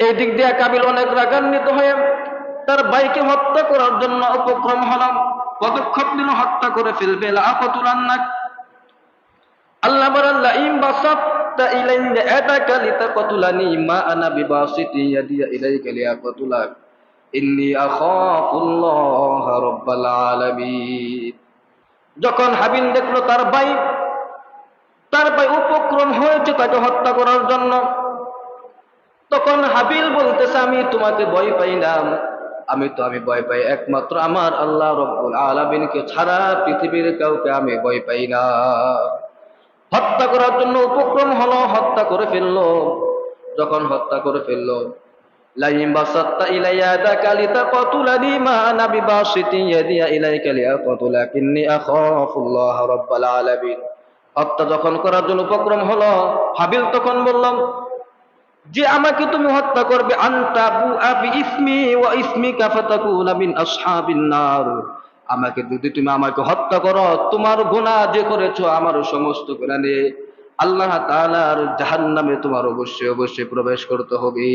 এই দিক দিয়ে কাবিল অনেক রাগান্বিত হয়ে তার ভাইকে হত্যা করার জন্য উপক্রম হলাম। পদক্ষেপ নিল হত্যা করে ফেলবে? লাফতুলান্নাক আল্লাহ বলাল্লাহ ইম বাসাত ইলাইন ইয়াদাকা যখন হাবিল দেখল তার ভাই তার ভাই উপক্রম হয়েছে তাকে হত্যা করার জন্য, তখন হাবিল বলতেছে, আমি তোমাকে ভয় পাই না। আমি তো, আমি ভয় পাই একমাত্র আমার আল্লাহ রব্বুল আলামিনকে ছাড়া পৃথিবীর কাউকে আমি ভয় পাই না। হত্যা করার জন্য উপক্রম হলো, হত্যা করে ফেলল। যখন হত্যা করে ফেলল কতুলানি মা আনা বিবাসিতি ইয়াদিয়া ইলাইকা লিয়াকতুলাকিন্নি আখাফুল্লাহ রাব্বাল আলামিন। হত্যা যখন করার জন্য উপক্রম হলো, হাবিল তখন বললাম, যে আমাকে তুমি হত্যা করবে, আন্তা বু আবি ইসমি ওয়া নার। আমাকে যদি তুমি আমাকে হত্যা করো, তোমার গুনাহ যে করেছ, আমার সমস্ত গুনাহ নিয়ে আল্লাহ তাআলার জাহান্নামে তোমার অবশ্যই অবশ্যই প্রবেশ করতে হবে।